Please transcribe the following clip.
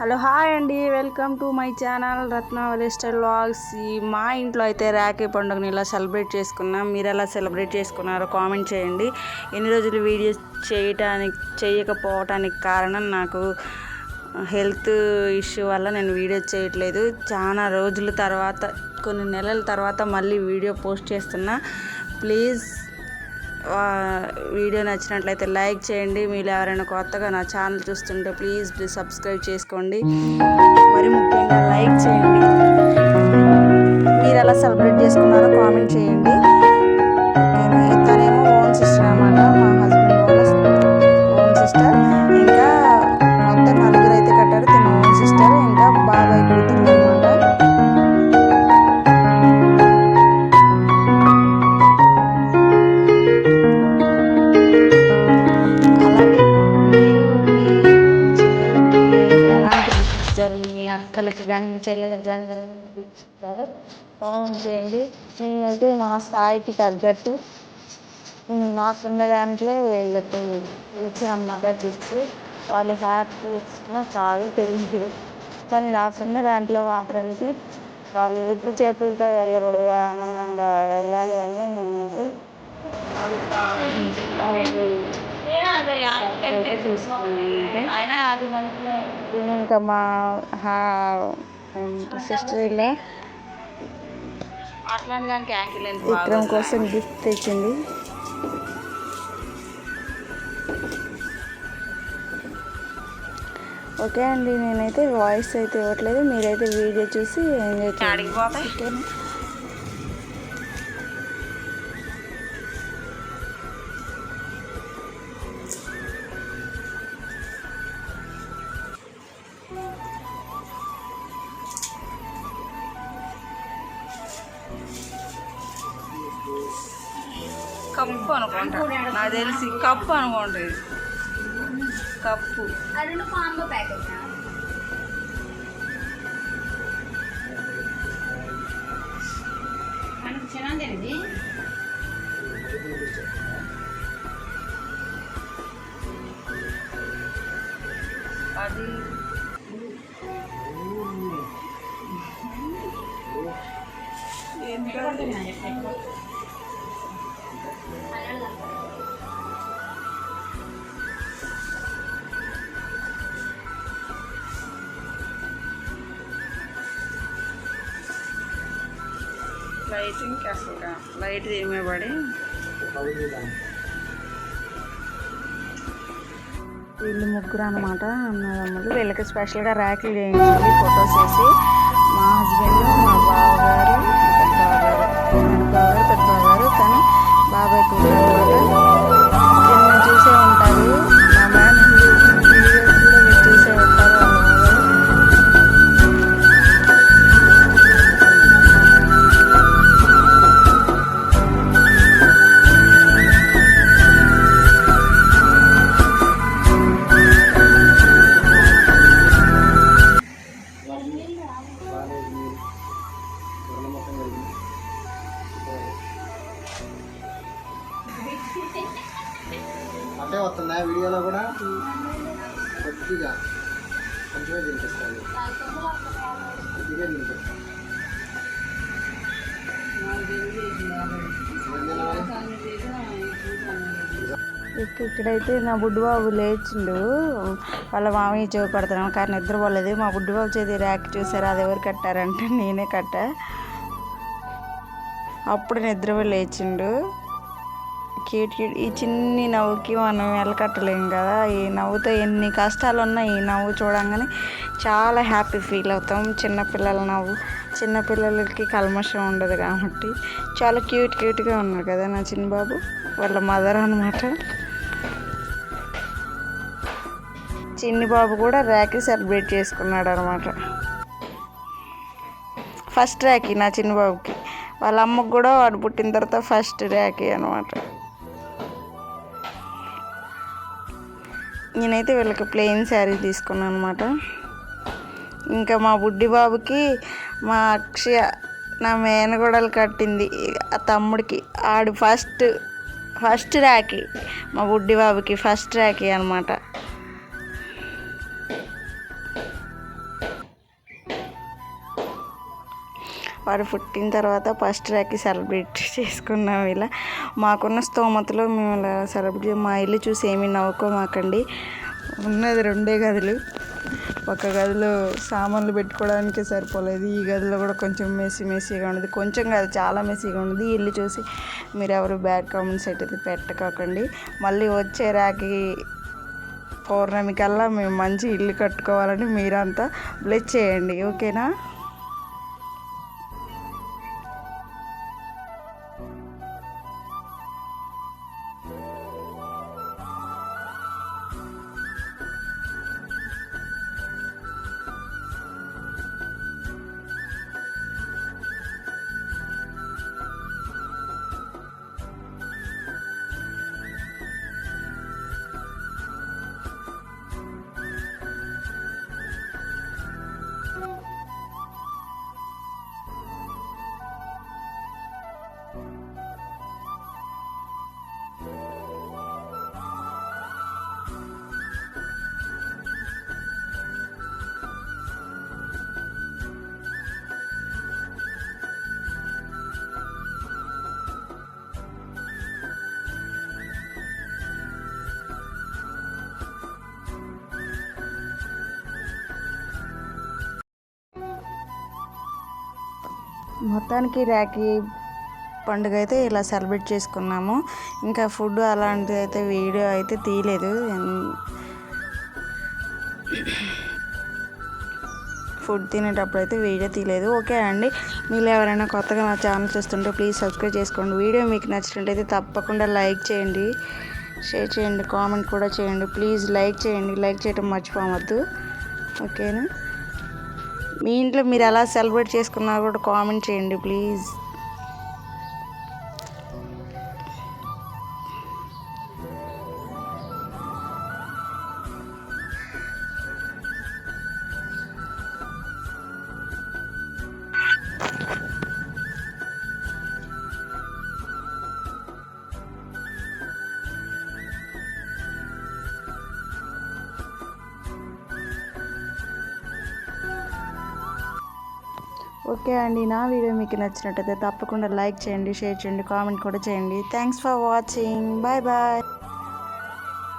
Hello hi అండి welcome to my channel Ratnavali style vlogs. ఈ మా ఇంట్లో అయితే రాఖీ పండుగని ఇలా సెలబ్రేట్ చేసుకున్నాం. మీరు ఎలా సెలబ్రేట్ చేసుకున్నారో కామెంట్ చేయండి. ఎన్ని రోజులు వీడియోస్ చేయటానికి చేయకపోవటానికి కారణం నాకు హెల్త్ ఇష్యూ వల్ల నేను వీడియో చేయట్లేదు. చాలా రోజుల తర్వాత కొన్ని నెలల తర్వాత మళ్ళీ వీడియో పోస్ట్ చేస్తున్నా. ప్లీజ్ వీడియో నచ్చినట్లయితే లైక్ చేయండి. మీరు ఎవరైనా కొత్తగా నా ఛానల్ చూస్తుంటే ప్లీజ్ ప్లీజ్ సబ్స్క్రైబ్ చేసుకోండి. మరి ముఖ్యంగా లైక్ చేయండి. మీరు ఎలా సెలబ్రేట్ చేసుకున్నారో కామెంట్ చేయండి. అక్కలకి కానీ చెల్లెలకి కానీ ఫోన్ చేయండి. నేనైతే మా స్థాయికి తగ్గట్టు మాకున్న దాంట్లో వీళ్ళకి ఇచ్చిన మద్దతు ఇచ్చి వాళ్ళు హ్యాపీ ఇచ్చిన చాలు తెలియదు కానీ నాకున్న దాంట్లో మాత్రానికి వాళ్ళు ఎప్పుడు చేతులతో వెళ్ళకూడదు ఆనందంగా వెళ్ళాలి అని నేను ఇంకా మా సిస్టర్ ఇలా విక్రమ్ కోసం గిఫ్ట్ తెచ్చింది. ఓకే అండి నేనైతే వాయిస్ అయితే ఇవ్వట్లేదు. మీరైతే వీడియో చూసి ఎంజాయ్ చేయండి. ఓకేనా? కప్పు అనుకుంటా. నాకు తెలిసి కప్పు అనుకోండి. కప్పు. చిన్నది అది లైటింగ్ అసలు లైట్ ఏమేపడి వీళ్ళు ముగ్గురు అనమాట అన్నదమ్ములు. వీళ్ళకి స్పెషల్గా ర్యాకులు చేయించాలి ఫొటోస్ వేసి. మా హస్బెండ్ మా బావగారు పెద్ద బావగారు చిన్న బావగారు పెద్ద అట్టే వస్తుంది. ఆ వీడియోలో కూడా కొద్దిగా కొంచెమే తినిపిస్తాను కొద్దిగా తినిపిస్తాను ఇక్కడైతే నా బుడ్డుబాబు లేచిండు. వాళ్ళ మామయ్య చెవి పడుతున్నాను కానీ నిద్రపోలేదు మా బుడ్డుబాబు చేతి ర్యాక్ చూసారు అది ఎవరు కట్టారంటే నేనే కట్ట. అప్పుడు నిద్రపో లేచిండు. క్యూట్ క్యూట్ ఈ చిన్ని నవ్వుకి మనం వెలకట్టలేం కదా. ఈ నవ్వుతో ఎన్ని కష్టాలు ఉన్నా ఈ నవ్వు చూడంగానే చాలా హ్యాపీ ఫీల్ అవుతాం. చిన్నపిల్లల నవ్వు చిన్నపిల్లలకి కల్మషం ఉండదు కాబట్టి. చాలా క్యూట్ క్యూట్గా ఉన్నారు కదా నా చిన్న బాబు వాళ్ళ మదర్ అనమాట చిన్ని బాబు కూడా ర్యాకీ సెలబ్రేట్ చేసుకున్నాడు అనమాట ఫస్ట్ ర్యాకీ నా చిన్న బాబుకి వాళ్ళ అమ్మకు కూడా వాడు పుట్టిన తర్వాత ఫస్ట్ ర్యాకీ అనమాట నేనైతే వీళ్ళకి ప్లెయిన్ శారీ తీసుకున్నాను అనమాట ఇంకా మా బుడ్డి బాబుకి మా అక్షయ నా మేనగోడలు కట్టింది ఆ తమ్ముడికి. ఆడు ఫస్ట్ ఫస్ట్ రాఖీ. మా బుడ్డి బాబుకి ఫస్ట్ రాఖీ అనమాట వాడు పుట్టిన తర్వాత ఫస్ట్ రాకి సెలబ్రేట్ చేసుకున్నాం ఇలా. మాకున్న స్తోమతలో మేము ఇలా సెలబ్రేట్ మా ఇల్లు చూసి ఏమీ నవ్వుకోమాకండి. ఉన్నది రెండే గదులు. ఒక గదిలో సామాన్లు పెట్టుకోవడానికి సరిపోలేదు. ఈ గదిలో కూడా కొంచెం మెస్సీ మెస్సీగా ఉండదు కొంచెం కాదు చాలా మెస్సీగా ఉండదు ఇల్లు చూసి మీరు ఎవరు బ్యాడ్ కామెంట్స్ అయితే పెట్టకండి మళ్ళీ వచ్చే రాకి పౌర్ణమి కల్లా మేము మంచి ఇల్లు కట్టుకోవాలని మీరంతా బ్లెస్ చేయండి. ఓకేనా? మొత్తానికి రాఖీ పండుగ అయితే ఇలా సెలబ్రేట్ చేసుకున్నాము. ఇంకా ఫుడ్ అలాంటిది అయితే వీడియో అయితే తీయలేదు. ఫుడ్ తినేటప్పుడు అయితే వీడియో తీయలేదు. ఓకే అండి. మీరు ఎవరైనా కొత్తగా నా ఛానల్ చూస్తుంటే ప్లీజ్ సబ్స్క్రైబ్ చేసుకోండి. వీడియో మీకు నచ్చినట్టయితే తప్పకుండా లైక్ చేయండి. షేర్ చేయండి. కామెంట్ కూడా చేయండి. ప్లీజ్ లైక్ చేయండి. లైక్ చేయడం మర్చిపోవద్దు. ఓకేనా? మీ ఇంట్లో మీరు ఎలా సెలబ్రేట్ చేసుకున్నారో కూడా కామెంట్ చేయండి ప్లీజ్. ఓకే అండి నా వీడియో మీకు నచ్చినట్టయితే తప్పకుండా లైక్ చేయండి షేర్ చేయండి కామెంట్ కూడా చేయండి. Thanks for watching bye bye